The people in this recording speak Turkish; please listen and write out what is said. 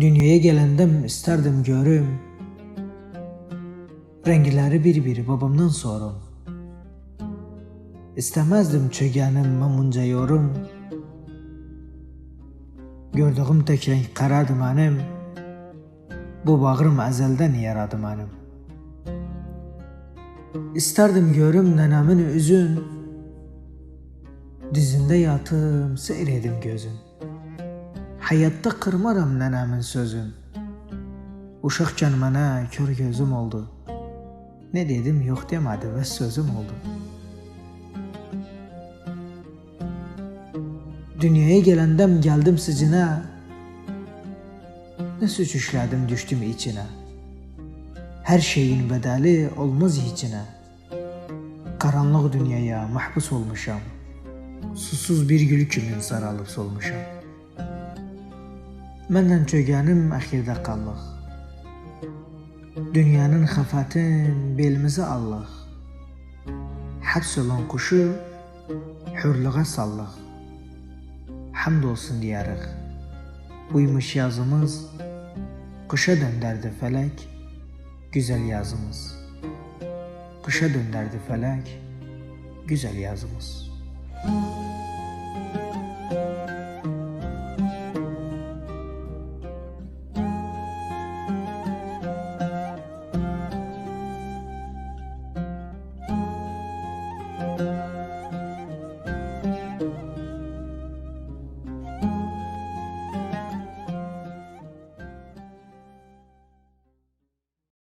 Dünyaya gelendem isterdim görüm. Renkleri bir bir babamdan sorum. İstemezdim çögenim mamunca yorum. Gördüğüm tek renk karadı benim. Bu bağrım ezelden yaradı benim. İsterdim görüm nenemin üzün. Dizinde yatım seyredim gözün. Hayatta kırmaram nenemin sözün. Uşaqkən mənə kör gözüm oldu. Ne dedim yok demedi ve sözüm oldu. Dünyaya gelendem geldim sicine. Ne suç işledim düştüm içine. Her şeyin bedeli olmaz içine. Karanlık dünyaya mahpus olmuşam. Susuz bir gül kimin saralıp solmuşam. Məndən çögənim əxirdə qallıq. Dünyanın xəfətin belimizi allıq. Həbs olan quşu hürlüğə sallıq. Hamd olsun diyarıq. Buymuş yazımız, qışa döndərdi fələk, güzel yazımız. Qışa döndərdi fələk, güzel yazımız.